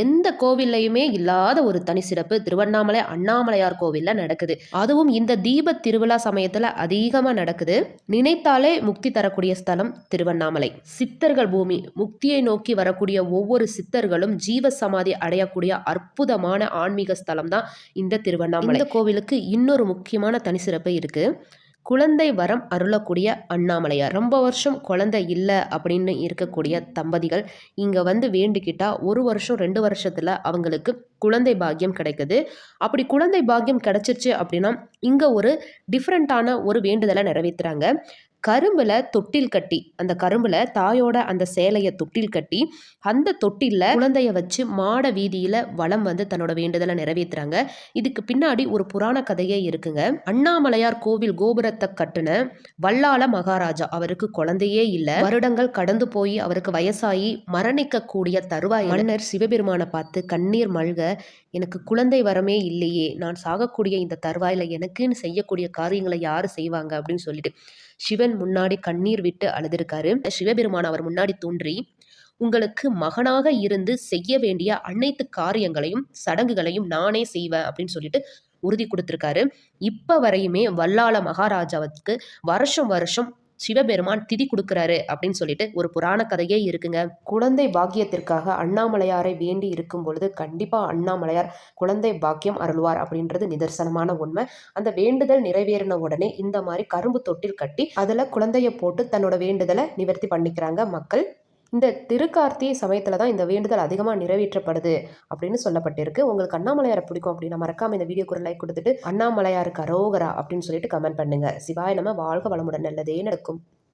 எந்த கோவில்லையுமே இல்லாத ஒரு தனி சிறப்பு திருவண்ணாமலை அண்ணாமலையார் கோவிலில் நடக்குது. அதுவும் இந்த தீப திருவிழா சமயத்தில் அதிகமாக நடக்குது. நினைத்தாலே முக்தி தரக்கூடிய ஸ்தலம் திருவண்ணாமலை. சித்தர்கள் பூமி முக்தியை நோக்கி வரக்கூடிய ஒவ்வொரு சித்தர்களும் ஜீவ சமாதி அடையக்கூடிய அற்புதமான ஆன்மீக ஸ்தலம் தான் இந்த திருவண்ணாமலை. இந்த கோவிலுக்கு இன்னொரு முக்கியமான தனி சிறப்பு இருக்குது குழந்தை வரம் அருளக்கூடிய அண்ணாமலையார். ரொம்ப வருஷம் குழந்தை இல்லை அப்படின்னு இருக்கக்கூடிய தம்பதிகள் இங்கே வந்து வேண்டிக்கிட்டா ஒரு வருஷம் ரெண்டு வருஷத்தில் அவங்களுக்கு குழந்தை பாக்கியம் கிடைக்குது. அப்படி குழந்தை பாக்கியம் கிடைச்சிருச்சு அப்படின்னா இங்கே ஒரு டிஃப்ரெண்ட்டான ஒரு வேண்டுதலை நிறைவேற்றுறாங்க கரும்பில் தொட்டில் கட்டி அந்த கரும்பில் தாயோட அந்த சேலையை தொட்டில் கட்டி அந்த தொட்டிலில் குழந்தைய வச்சு மாட வீதியில் வளம் வந்து தன்னோட வேண்டுதலை நிறைவேற்றுறாங்க இதுக்கு பின்னாடி ஒரு புராண கதையே இருக்குங்க. அண்ணாமலையார் கோவில் கோபுரத்தை கட்டுன வல்லாள மகாராஜா அவருக்கு குழந்தையே இல்லை. வருடங்கள் கடந்து போய் அவருக்கு வயசாகி மரணிக்கக்கூடிய தருவாய் மன்னர் சிவபெருமானை பார்த்து கண்ணீர் மல்க எனக்கு குழந்தை வரமே இல்லையே. நான் சாகக்கூடிய இந்த தருவாயில் எனக்குன்னு செய்யக்கூடிய காரியங்களை யார் செய்வாங்க? அப்படின்னு சொல்லிட்டு சிவன் முன்னாடி கண்ணீர் விட்டு அழுதிருக்காரு. சிவபெருமான் அவர் முன்னாடி தோன்றி உங்களுக்கு மகனாக இருந்து செய்ய வேண்டிய அனைத்து காரியங்களையும் சடங்குகளையும் நானே செய்வேன் அப்படின்னு சொல்லிட்டு உறுதி கொடுத்துருக்காரு. இப்போ வரையுமே வல்லாள மகாராஜாவுக்கு வருஷம் வருஷம் சிவபெருமான் திதி கொடுக்குறாரு அப்படின்னு சொல்லிட்டு ஒரு புராண கதையே இருக்குங்க. குழந்தை பாக்கியத்திற்காக அண்ணாமலையாரை வேண்டி இருக்கும் பொழுது கண்டிப்பாக அண்ணாமலையார் குழந்தை பாக்கியம் அருள்வார் அப்படின்றது நிதர்சனமான உண்மை. அந்த வேண்டுதல் நிறைவேறின உடனே இந்த மாதிரி கரும்பு தொட்டில் கட்டி அதில் குழந்தைய போட்டு தன்னோட வேண்டுதலை நிவர்த்தி பண்ணிக்கிறாங்க மக்கள். இந்த திருக்கார்த்திகை சமயத்தில் தான் இந்த வேண்டுதல் அதிகமாக நிறைவேற்றப்படுது அப்படின்னு சொல்லப்பட்டிருக்கு. உங்களுக்கு அண்ணாமலையாரை பிடிக்கும் அப்படின்னா மறக்காம இந்த வீடியோ ஒரு லைக் கொடுத்துட்டு அண்ணாமலையாருக்கு அரோகரா அப்படின்னு சொல்லிட்டு கமெண்ட் பண்ணுங்க. சிவாய நம்ம வாழ்க வளமுடன் நல்லதே நடக்கும்.